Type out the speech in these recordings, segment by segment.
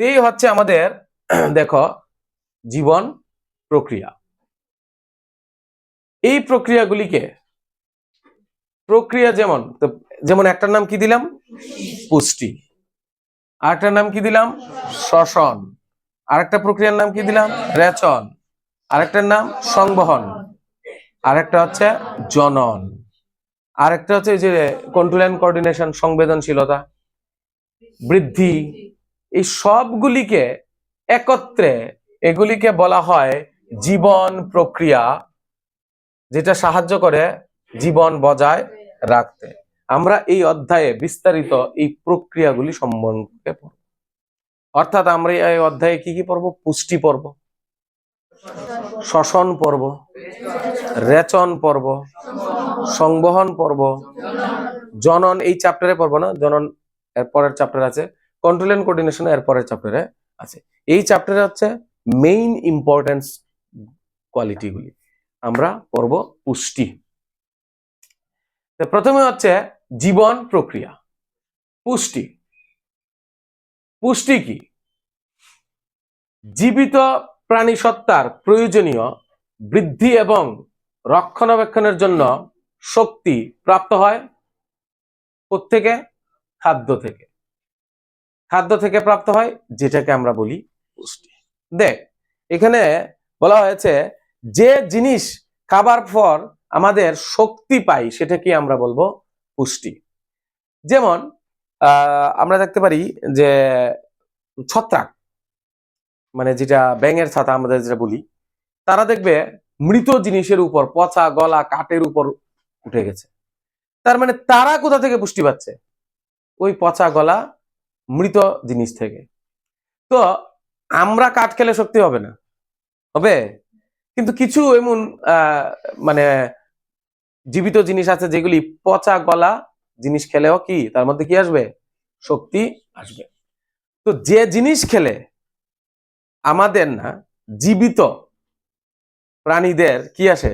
এই হচ্ছে আমাদের, দেখো, জীবন প্রক্রিয়া। এই প্রক্রিয়াগুলিকে, প্রক্রিয়া যেমন যেমন একটার নাম কি দিলাম? পুষ্টি। আরেকটার নাম কি দিলাম? শ্বসন। আরেকটা প্রক্রিয়ার নাম কি দিলাম? রেচন। আরেকটার নাম সংবহন। আরেকটা হচ্ছে জনন। আরেকটা হচ্ছে যে কন্ট্রোল অ্যান্ড কোঅর্ডিনেশন সংবেদনশীলতা। বৃদ্ধি। এই সবগুলিকে একত্রে এগুলিকে বলা হয় জীবন প্রক্রিয়া, যেটা সাহায্য করে জীবন বজায় রাখতে। আমরা এই অধ্যায়ে বিস্তারিত এই প্রক্রিয়াগুলি সম্বন্ধে পড়ব। অর্থাৎ আমরা এই অধ্যায়ে কি কি পড়ব? পুষ্টি পর্ব শ্বসন পর্ব রেচন পর্ব সংবহন পর্ব জনন, এই চ্যাপ্টারে পড়ব না? জনন এর পরের চ্যাপ্টার আছে। কন্ট্রোল এন্ড কোঅর্ডিনেশন এর পরের চ্যাপ্টারে আছে। এই চ্যাপ্টারে হচ্ছে মেইন ইম্পর্টেন্স কোয়ালিটিগুলি আমরা পড়ব পুষ্টি। প্রথমে হচ্ছে জীবন প্রক্রিয়া। পুষ্টি। পুষ্টি কি? জীবিত প্রাণী সত্তার প্রয়োজনীয় বৃদ্ধি এবং রক্ষণাবেক্ষণের জন্য শক্তি প্রাপ্ত হয় থেকে খাদ্য থেকে। খাদ্য থেকে প্রাপ্ত হয়, যেটাকে আমরা বলি পুষ্টি। দেখ, এখানে বলা হয়েছে যে জিনিস খাবার পর আমাদের শক্তি পাই, সেটাকে আমরা বলব পুষ্টি। যেমন আমরা দেখতে পারি যে ছত্রাক মানে যেটা ব্যাঙের ছাতা আমাদের যেটা বলি, তারা দেখবে মৃত জিনিসের উপর, পচা গলা কাঠের উপর উঠে গেছে। তার মানে তারা কোথা থেকে পুষ্টি পাচ্ছে? ওই পচা গলা মৃত জিনিস থেকে। তো আমরা কাঠ খেলে শক্তি হবে না। হবে? কিন্তু কিছু এমন মানে জীবিত জিনিস আছে যেগুলি পচা গলা জিনিস খেলেও কি তার মধ্যে কি আসবে? শক্তি আসবে। তো যে জিনিস খেলে আমাদের না জীবিত প্রাণীদের কি আসে?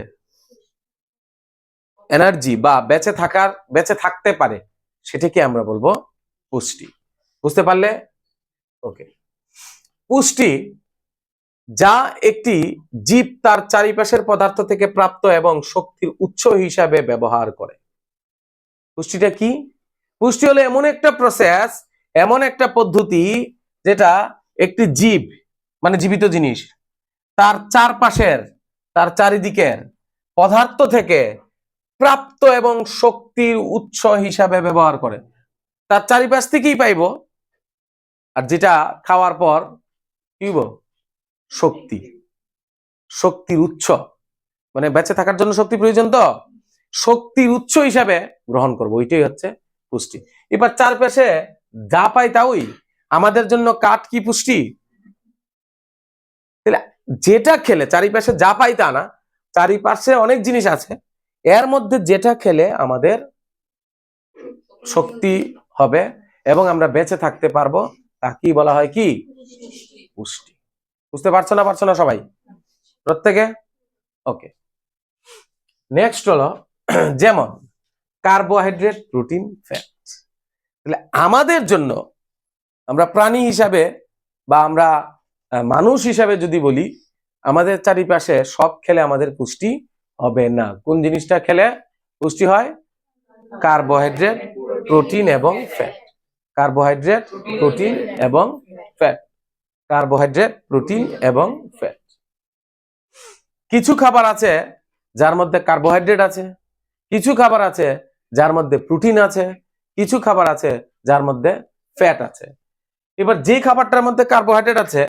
এনার্জি বা বেঁচে থাকার, বেঁচে থাকতে পারে, সেটাকে আমরা বলব পুষ্টি। বুঝতে পারলে? ওকে পুষ্টি যা একটি জীব তার চারিপাশের পদার্থ থেকে প্রাপ্ত এবং শক্তির উৎস হিসাবে ব্যবহার করে। পুষ্টিটা কি? পুষ্টি হলো এমন একটা প্রসেস এমন একটা পদ্ধতি যেটা একটি জীব মানে জীবিত জিনিস, তার চারপাশের, তার চারিদিকের পদার্থ থেকে প্রাপ্ত এবং শক্তির উৎস হিসাবে ব্যবহার করে। তার চারিপাশ থেকেই পাইব আর যেটা খাওয়ার পর কি? শক্তি। শক্তির উৎস। মানে বেঁচে থাকার জন্য শক্তি প্রয়োজন তো? শক্তির উৎস হিসাবে গ্রহণ করব। ওইটাই হচ্ছে পুষ্টি। এবার চারপাশে যা পাই তা ওই আমাদের জন্য কাঠ কি পুষ্টি? যেটা খেলে, চারিপাশে যা পাই তা না, চারিপাশে অনেক জিনিস আছে। এর মধ্যে যেটা খেলে আমাদের শক্তি হবে এবং আমরা বেঁচে থাকতে পারব। তা কি বলা হয় কি? পুষ্টি। বুঝতে পারছ না পারছ না সবাই? প্রত্যেকে? ওকে নেক্সট হলো, যেমন কার্বোহাইড্রেট প্রোটিন ফ্যাট তাহলে আমাদের জন্য আমরা প্রাণী হিসাবে বা আমরা মানুষ হিসাবে যদি বলি, আমাদের চারিপাশে সব খেলে আমাদের পুষ্টি হবে না। কোন জিনিসটা খেলে পুষ্টি হয়? কার্বোহাইড্রেট প্রোটিন এবং ফ্যাট কার্বোহাইড্রেট, প্রোটিন এবং ফ্যাট। কার্বোহাইড্রেট, প্রোটিন এবং ফ্যাট। কিছু খাবার আছে যার মধ্যে কার্বোহাইড্রেট আছে, কিছু খাবার আছে যার মধ্যে প্রোটিন আছে, কিছু খাবার আছে যার মধ্যে ফ্যাট আছে। এবার যে খাবারটার মধ্যে কার্বোহাইড্রেট আছে,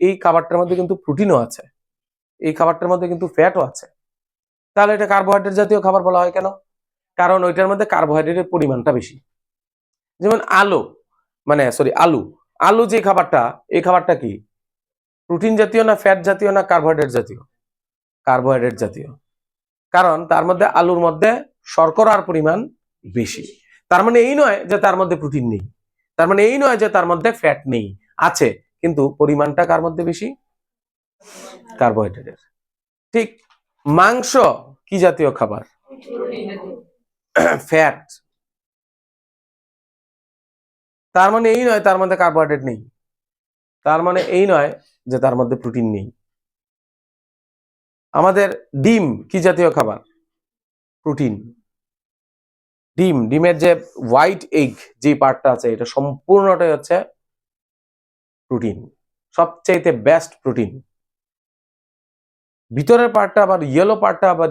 এই খাবারটার মধ্যে কিন্তু প্রোটিনও আছে, এই খাবারটার মধ্যে কিন্তু ফ্যাটও আছে। তাহলে এটা কার্বোহাইড্রেট জাতীয় খাবার বলা হয় কেন? কারণ ওইটার মধ্যে কার্বোহাইড্রেটের পরিমাণটা বেশি। যেমন আলু মানে সরি আলু। আলু যে খাবারটা এই খাবারটা কি? প্রোটিন জাতীয় না ফ্যাট জাতীয় না কার্বোহাইড্রেট জাতীয়? কার্বোহাইড্রেট জাতীয়। কারণ তার মধ্যে আলুর মধ্যে শর্করার পরিমাণ বেশি। তার মানে এই নয় যে তার মধ্যে প্রোটিন নেই। তার মানে এই নয় যে তার মধ্যে ফ্যাট নেই। আছে কিন্তু পরিমাণটা কার মধ্যে বেশি? কার্বোহাইড্রেটের ঠিক মাংস কি জাতীয় খাবার? ফ্যাট তার মানে এই নয় তার মধ্যে কার্বোহাইড্রেট নেই। তার মানে এই নয় যে তার মধ্যে প্রোটিন নেই। আমাদের ডিম কি জাতীয় খাবার? প্রোটিন ডিম, ডিমের যে হোয়াইট এগ যে পার্টটা আছে, এটা সম্পূর্ণটাই হচ্ছে প্রোটিন সবচাইতে বেস্ট প্রোটিন ভিতরের পার্টটা আবার ইয়েলো পার্টটা আবার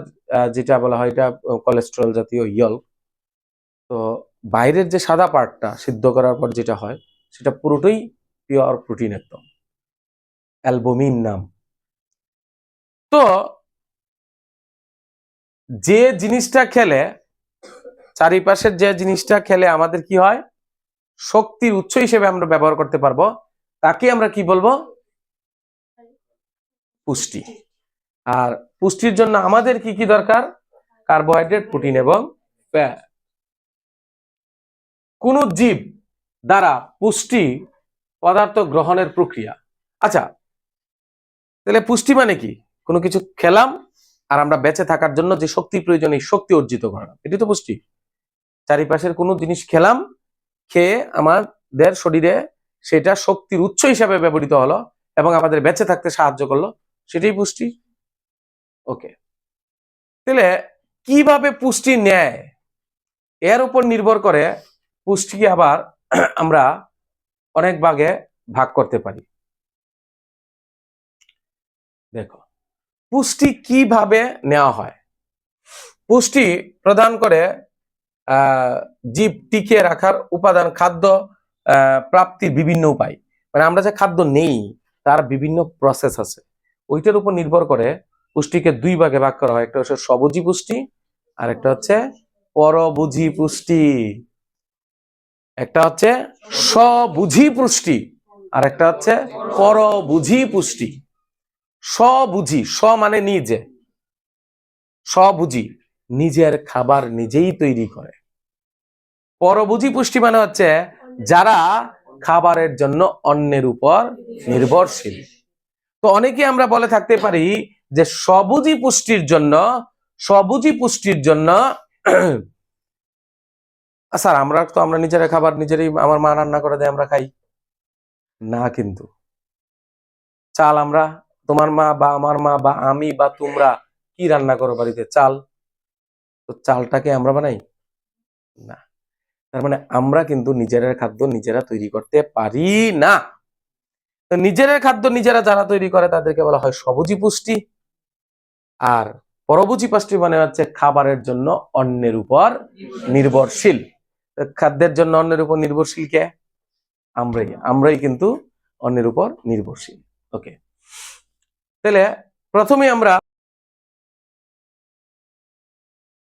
যেটা বলা হয় এটা কোলেস্ট্রল জাতীয় ইয়ল তো বাইরের যে সাদা পার্টটা সিদ্ধ করার পর যেটা হয়, সেটা পুরোটাই পিওর প্রোটিন একদম অ্যালবুমিন নাম। তো যে জিনিসটা খেলে, চারিপাশের যে জিনিসটা খেলে আমাদের কি হয়? শক্তির উৎস হিসেবে আমরা ব্যবহার করতে পারব, তাকে আমরা কি বলব? পুষ্টি। আর পুষ্টির জন্য আমাদের কি কি দরকার? কার্বোহাইড্রেট প্রোটিন এবং কোন জীব দ্বারা পুষ্টি পদার্থ গ্রহণের প্রক্রিয়া। আচ্ছা তাহলে পুষ্টি মানে কি? কোনো কিছু খেলাম আর আমরা বেঁচে থাকার জন্য যে শক্তি প্রয়োজন, এই শক্তি অর্জিত করা। এটি তো পুষ্টি। চারিপাশের কোনো জিনিস খেলাম, খেয়ে আমাদের শরীরে সেটা শক্তির উৎস হিসাবে ব্যবহৃত হলো এবং আমাদের বেঁচে থাকতে সাহায্য করল, সেটাই পুষ্টি। ওকে। তাহলে কীভাবে পুষ্টি নেয়? এর উপর নির্ভর করে পুষ্টিকে আবার আমরা অনেক ভাগে ভাগ করতে পারি। দেখো, পুষ্টি কীভাবে নেওয়া হয়? পুষ্টি প্রদান করে জীব টিকে রাখার উপাদান খাদ্য প্রাপ্তির বিভিন্ন উপায়। মানে আমরা যে খাদ্য নেই, তার বিভিন্ন প্রসেস আছে। ওইটার উপর নির্ভর করে পুষ্টিকে দুই ভাগে ভাগ করা হয়। একটা হচ্ছে সবুজি পুষ্টি আর একটা হচ্ছে পরবুঝি পুষ্টি। একটা হচ্ছে স্ববুঝি পুষ্টি, আর একটা হচ্ছে পরবুঝি পুষ্টি। স্ববুঝি স্ব মানে নিজে। স্ববুঝি, নিজের খাবার নিজেই তৈরি করে। পরবুঝি পুষ্টি মানে হচ্ছে যারা খাবারের জন্য অন্যের উপর নির্ভরশীল। তো অনেকে আমরা বলে থাকতে পারি যে সবুজি পুষ্টির জন্য সবুজি পুষ্টির জন্য স্যার, আমরা তো, আমরা নিজেরা খাবার নিজেরই, আমার মা রান্না করে দেয়, আমরা খাই। না কিন্তু। চাল আমরা, তোমার মা বা আমার মা বা আমি বা তোমরা কি রান্না করো বাড়িতে? চাল। তো চালটাকে আমরা বানাই? না। তার মানে আমরা কিন্তু নিজেরা খাদ্য নিজেরা তৈরি করতে পারি না। তো নিজেরা খাদ্য নিজেরা যারা তৈরি করে, তাদেরকে বলা হয় সবুজি পুষ্টি। আর পরবুজি পুষ্টি মানে হচ্ছে খাবারের জন্য অন্যের উপর নির্ভরশীল। খাদ্যের জন্য অন্যের উপর নির্ভরশীল কে? আমরাই। আমরাই কিন্তু অন্যের উপর নির্ভরশীল। ওকে তাহলে প্রথমে আমরা